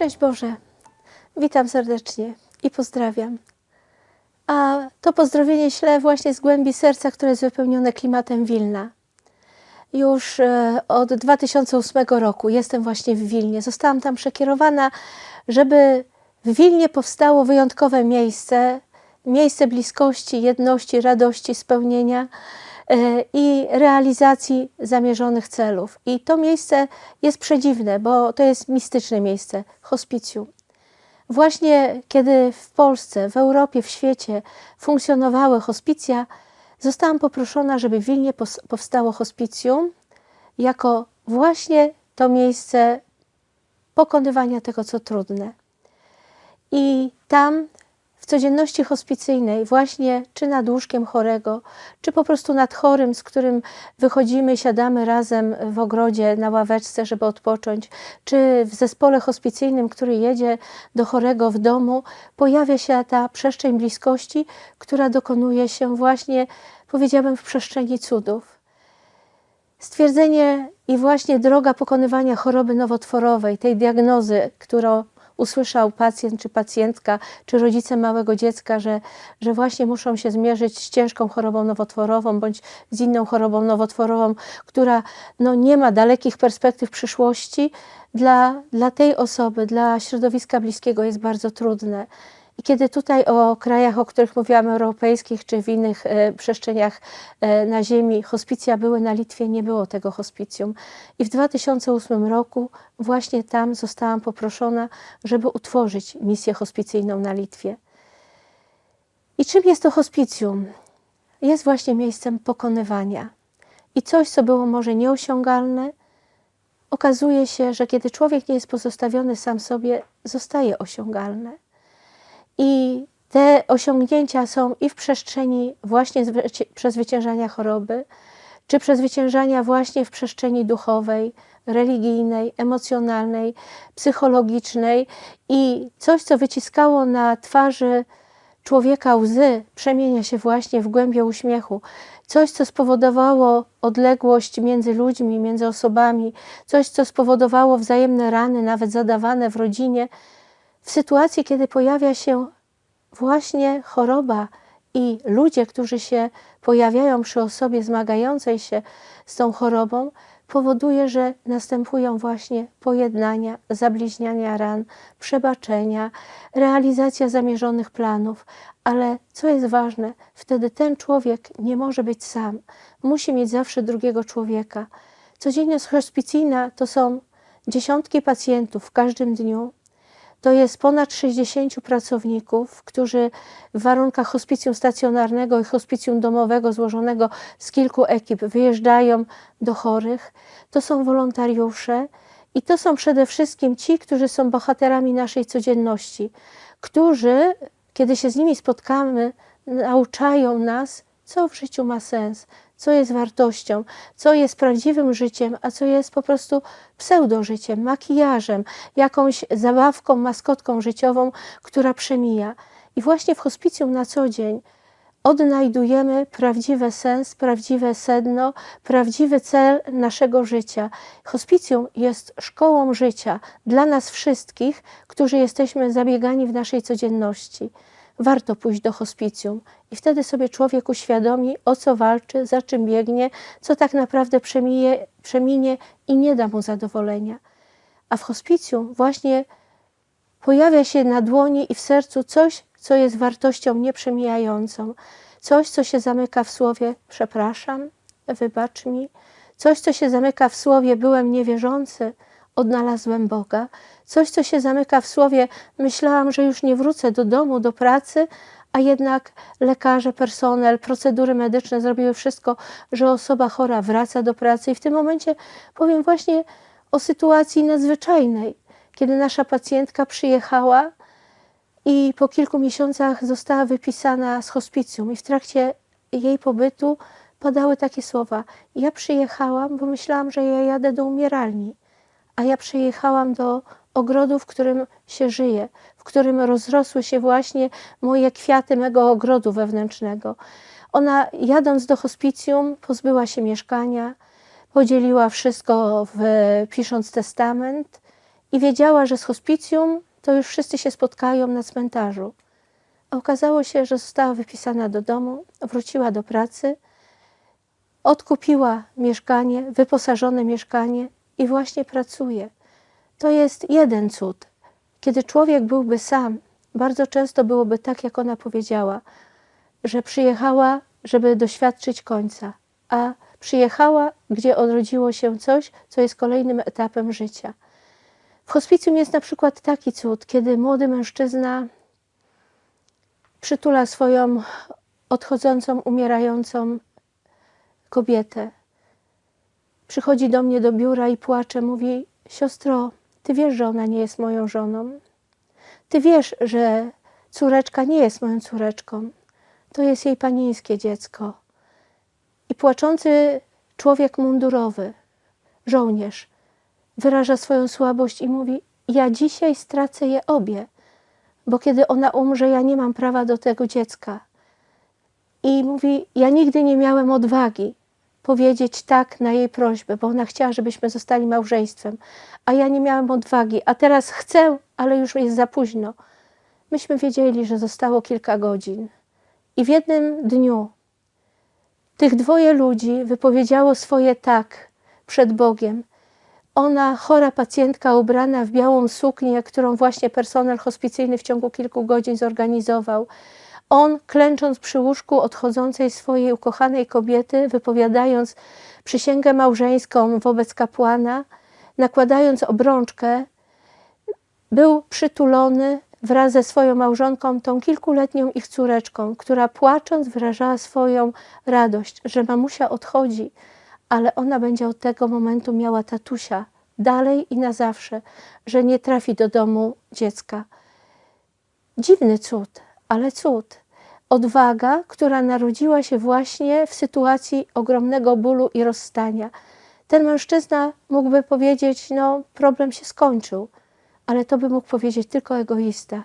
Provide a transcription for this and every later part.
Szczęść Boże. Witam serdecznie i pozdrawiam. A to pozdrowienie ślę właśnie z głębi serca, które jest wypełnione klimatem Wilna. Już e, od 2008 roku jestem właśnie w Wilnie. Zostałam tam przekierowana, żeby w Wilnie powstało wyjątkowe miejsce, miejsce bliskości, jedności, radości, spełnienia i realizacji zamierzonych celów. I to miejsce jest przedziwne, bo to jest mistyczne miejsce hospicjum. Właśnie kiedy w Polsce, w Europie, w świecie funkcjonowały hospicja, zostałam poproszona, żeby w Wilnie powstało hospicjum jako właśnie to miejsce pokonywania tego, co trudne. I tam w codzienności hospicyjnej, właśnie czy nad łóżkiem chorego, czy po prostu nad chorym, z którym wychodzimy, siadamy razem w ogrodzie na ławeczce, żeby odpocząć, czy w zespole hospicyjnym, który jedzie do chorego w domu, pojawia się ta przestrzeń bliskości, która dokonuje się właśnie, powiedziałabym, w przestrzeni cudów. Stwierdzenie i właśnie droga pokonywania choroby nowotworowej, tej diagnozy, którą usłyszał pacjent czy pacjentka, czy rodzice małego dziecka, że, że właśnie muszą się zmierzyć z ciężką chorobą nowotworową bądź z inną chorobą nowotworową, która no, nie ma dalekich perspektyw przyszłości, dla, dla tej osoby, dla środowiska bliskiego jest bardzo trudne. I kiedy tutaj o krajach, o których mówiłam, europejskich czy w innych e, przestrzeniach e, na Ziemi, hospicja były na Litwie, nie było tego hospicjum. I w 2008 roku właśnie tam zostałam poproszona, żeby utworzyć misję hospicyjną na Litwie. I czym jest to hospicjum? Jest właśnie miejscem pokonywania. I coś, co było może nieosiągalne, okazuje się, że kiedy człowiek nie jest pozostawiony sam sobie, zostaje osiągalne. I te osiągnięcia są i w przestrzeni właśnie zwyci- przezwyciężania choroby, czy przezwyciężania właśnie w przestrzeni duchowej, religijnej, emocjonalnej, psychologicznej i coś, co wyciskało na twarzy człowieka łzy, przemienia się właśnie w głębię uśmiechu. Coś, co spowodowało odległość między ludźmi, między osobami, coś, co spowodowało wzajemne rany, nawet zadawane w rodzinie, w sytuacji, kiedy pojawia się właśnie choroba i ludzie, którzy się pojawiają przy osobie zmagającej się z tą chorobą, powoduje, że następują właśnie pojednania, zabliźniania ran, przebaczenia, realizacja zamierzonych planów. Ale co jest ważne, wtedy ten człowiek nie może być sam. Musi mieć zawsze drugiego człowieka. Codzienność hospicyjna to są dziesiątki pacjentów w każdym dniu, to jest ponad 60 pracowników, którzy w warunkach hospicjum stacjonarnego i hospicjum domowego złożonego z kilku ekip wyjeżdżają do chorych. To są wolontariusze i to są przede wszystkim ci, którzy są bohaterami naszej codzienności, którzy, kiedy się z nimi spotkamy, nauczają nas, co w życiu ma sens, co jest wartością, co jest prawdziwym życiem, a co jest po prostu pseudożyciem, makijażem, jakąś zabawką, maskotką życiową, która przemija. I właśnie w hospicjum na co dzień odnajdujemy prawdziwy sens, prawdziwe sedno, prawdziwy cel naszego życia. Hospicjum jest szkołą życia dla nas wszystkich, którzy jesteśmy zabiegani w naszej codzienności warto pójść do hospicjum. I wtedy sobie człowiek uświadomi, o co walczy, za czym biegnie, co tak naprawdę przeminie, przeminie i nie da mu zadowolenia. A w hospicjum właśnie pojawia się na dłoni i w sercu coś, co jest wartością nieprzemijającą, coś, co się zamyka w słowie przepraszam, wybacz mi, coś, co się zamyka w słowie byłem niewierzący, odnalazłem Boga. Coś, co się zamyka w słowie, myślałam, że już nie wrócę do domu, do pracy, a jednak lekarze, personel, procedury medyczne zrobiły wszystko, że osoba chora wraca do pracy. I w tym momencie powiem właśnie o sytuacji nadzwyczajnej, kiedy nasza pacjentka przyjechała i po kilku miesiącach została wypisana z hospicjum, i w trakcie jej pobytu padały takie słowa: Ja przyjechałam, bo myślałam, że ja jadę do umieralni a ja przyjechałam do ogrodu, w którym się żyje, w którym rozrosły się właśnie moje kwiaty mego ogrodu wewnętrznego. Ona, jadąc do hospicjum, pozbyła się mieszkania, podzieliła wszystko, w, pisząc testament i wiedziała, że z hospicjum to już wszyscy się spotkają na cmentarzu. A okazało się, że została wypisana do domu, wróciła do pracy, odkupiła mieszkanie, wyposażone mieszkanie i właśnie pracuje. To jest jeden cud. Kiedy człowiek byłby sam, bardzo często byłoby tak, jak ona powiedziała, że przyjechała, żeby doświadczyć końca, a przyjechała, gdzie odrodziło się coś, co jest kolejnym etapem życia. W hospicjum jest na przykład taki cud, kiedy młody mężczyzna przytula swoją odchodzącą, umierającą kobietę. Przychodzi do mnie do biura i płacze, mówi: Siostro, ty wiesz, że ona nie jest moją żoną. Ty wiesz, że córeczka nie jest moją córeczką. To jest jej panieńskie dziecko. I płaczący człowiek mundurowy, żołnierz, wyraża swoją słabość i mówi: Ja dzisiaj stracę je obie, bo kiedy ona umrze, ja nie mam prawa do tego dziecka. I mówi: Ja nigdy nie miałem odwagi powiedzieć tak na jej prośbę, bo ona chciała, żebyśmy zostali małżeństwem, a ja nie miałem odwagi, a teraz chcę, ale już jest za późno. Myśmy wiedzieli, że zostało kilka godzin. I w jednym dniu tych dwoje ludzi wypowiedziało swoje tak przed Bogiem. Ona, chora pacjentka, ubrana w białą suknię, którą właśnie personel hospicyjny w ciągu kilku godzin zorganizował. On, klęcząc przy łóżku odchodzącej swojej ukochanej kobiety, wypowiadając przysięgę małżeńską wobec kapłana, nakładając obrączkę, był przytulony wraz ze swoją małżonką, tą kilkuletnią ich córeczką, która płacząc wyrażała swoją radość, że mamusia odchodzi, ale ona będzie od tego momentu miała tatusia dalej i na zawsze, że nie trafi do domu dziecka. Dziwny cud, ale cud. Odwaga, która narodziła się właśnie w sytuacji ogromnego bólu i rozstania. Ten mężczyzna mógłby powiedzieć: No, problem się skończył, ale to by mógł powiedzieć tylko egoista.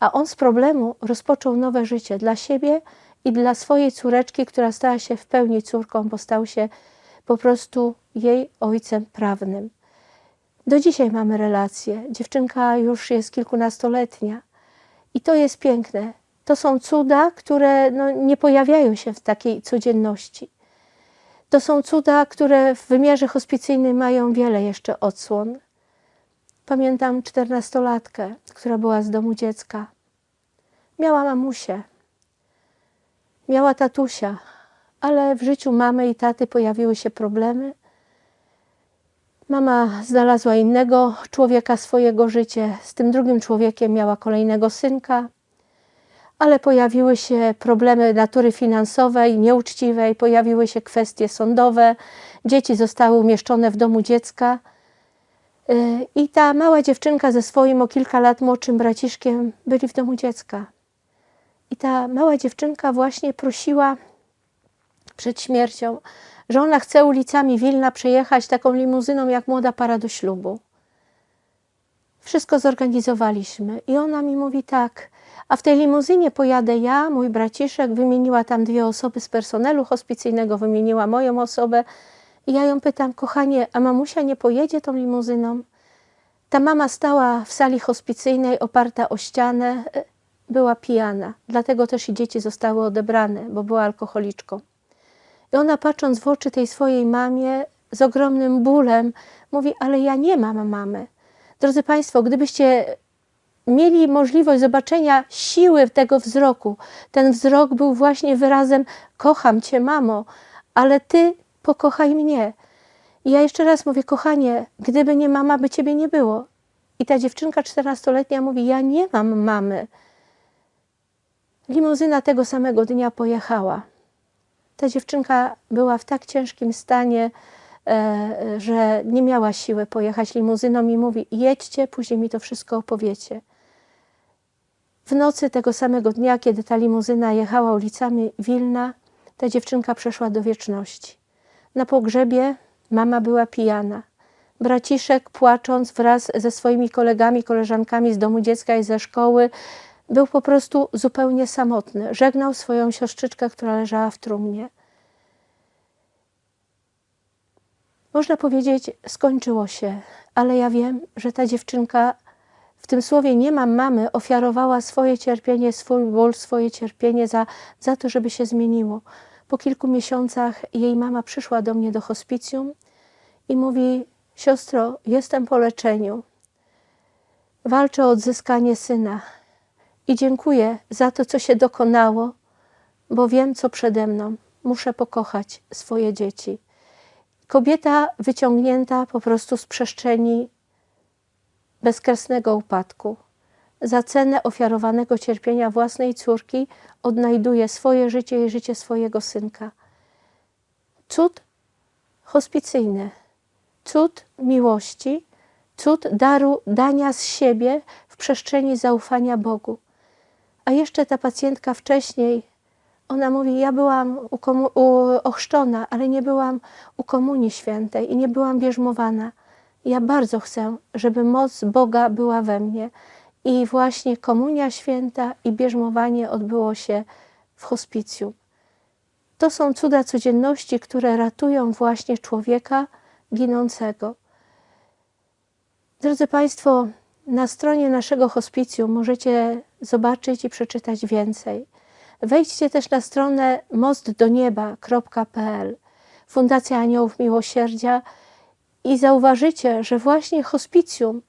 A on z problemu rozpoczął nowe życie dla siebie i dla swojej córeczki, która stała się w pełni córką, bo stał się po prostu jej ojcem prawnym. Do dzisiaj mamy relację. Dziewczynka już jest kilkunastoletnia i to jest piękne. To są cuda, które no, nie pojawiają się w takiej codzienności. To są cuda, które w wymiarze hospicyjnym mają wiele jeszcze odsłon. Pamiętam czternastolatkę, która była z domu dziecka. Miała mamusię, miała tatusia, ale w życiu mamy i taty pojawiły się problemy. Mama znalazła innego człowieka swojego życia. Z tym drugim człowiekiem miała kolejnego synka, ale pojawiły się problemy natury finansowej, nieuczciwej, pojawiły się kwestie sądowe. Dzieci zostały umieszczone w domu dziecka. Y, I ta mała dziewczynka ze swoim o kilka lat młodszym braciszkiem byli w domu dziecka. I ta mała dziewczynka właśnie prosiła przed śmiercią, że ona chce ulicami Wilna przejechać taką limuzyną jak młoda para do ślubu. Wszystko zorganizowaliśmy i ona mi mówi tak, a w tej limuzynie pojadę ja, mój braciszek, wymieniła tam dwie osoby z personelu hospicyjnego, wymieniła moją osobę i ja ją pytam, kochanie, a mamusia nie pojedzie tą limuzyną? Ta mama stała w sali hospicyjnej oparta o ścianę, była pijana, dlatego też i dzieci zostały odebrane, bo była alkoholiczką. I ona patrząc w oczy tej swojej mamie z ogromnym bólem mówi, ale ja nie mam mamy. Drodzy Państwo, gdybyście mieli możliwość zobaczenia siły tego wzroku, ten wzrok był właśnie wyrazem kocham Cię mamo, ale Ty pokochaj mnie. I ja jeszcze raz mówię, kochanie, gdyby nie mama, by Ciebie nie było. I ta dziewczynka czternastoletnia mówi, ja nie mam mamy. Limuzyna tego samego dnia pojechała. Ta dziewczynka była w tak ciężkim stanie, e, że nie miała siły pojechać limuzyną i mówi: Jedźcie, później mi to wszystko opowiecie. W nocy tego samego dnia, kiedy ta limuzyna jechała ulicami Wilna, ta dziewczynka przeszła do wieczności. Na pogrzebie mama była pijana. Braciszek, płacząc wraz ze swoimi kolegami, koleżankami z domu dziecka i ze szkoły, był po prostu zupełnie samotny. Żegnał swoją siostrzyczkę, która leżała w trumnie. Można powiedzieć, skończyło się, ale ja wiem, że ta dziewczynka w tym słowie nie mam mamy, ofiarowała swoje cierpienie, swój ból, swoje cierpienie za, za to, żeby się zmieniło. Po kilku miesiącach jej mama przyszła do mnie do hospicjum i mówi: Siostro, jestem po leczeniu. Walczę o odzyskanie syna i dziękuję za to, co się dokonało, bo wiem, co przede mną. Muszę pokochać swoje dzieci. Kobieta wyciągnięta po prostu z przestrzeni bezkresnego upadku. Za cenę ofiarowanego cierpienia własnej córki odnajduje swoje życie i życie swojego synka. Cud hospicyjny, cud miłości, cud daru dania z siebie w przestrzeni zaufania Bogu. A jeszcze ta pacjentka wcześniej, ona mówi: Ja byłam u komu- u- ochrzczona, ale nie byłam u Komunii Świętej i nie byłam bierzmowana. Ja bardzo chcę, żeby moc Boga była we mnie. I właśnie Komunia Święta i bierzmowanie odbyło się w hospicjum. To są cuda codzienności, które ratują właśnie człowieka ginącego. Drodzy Państwo, na stronie naszego hospicjum możecie zobaczyć i przeczytać więcej. Wejdźcie też na stronę mostdonieba.pl Fundacja Aniołów Miłosierdzia i zauważycie, że właśnie hospicjum,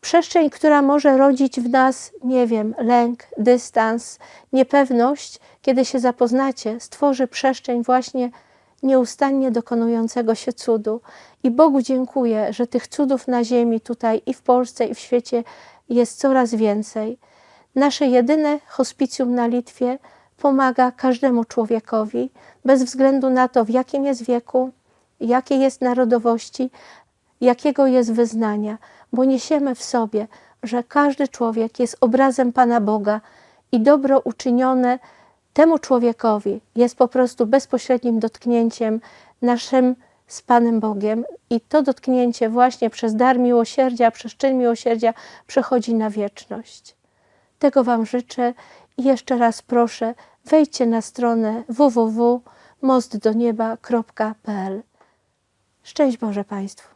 przestrzeń, która może rodzić w nas, nie wiem, lęk, dystans, niepewność, kiedy się zapoznacie, stworzy przestrzeń właśnie nieustannie dokonującego się cudu. I Bogu dziękuję, że tych cudów na ziemi, tutaj i w Polsce, i w świecie jest coraz więcej. Nasze jedyne hospicjum na Litwie pomaga każdemu człowiekowi, bez względu na to, w jakim jest wieku, jakiej jest narodowości, jakiego jest wyznania, bo niesiemy w sobie, że każdy człowiek jest obrazem Pana Boga i dobro uczynione temu człowiekowi jest po prostu bezpośrednim dotknięciem naszym z Panem Bogiem i to dotknięcie właśnie przez dar miłosierdzia, przez czyn miłosierdzia przechodzi na wieczność. Tego Wam życzę i jeszcze raz proszę, wejdźcie na stronę www.mostdonieba.pl. Szczęść Boże Państwu.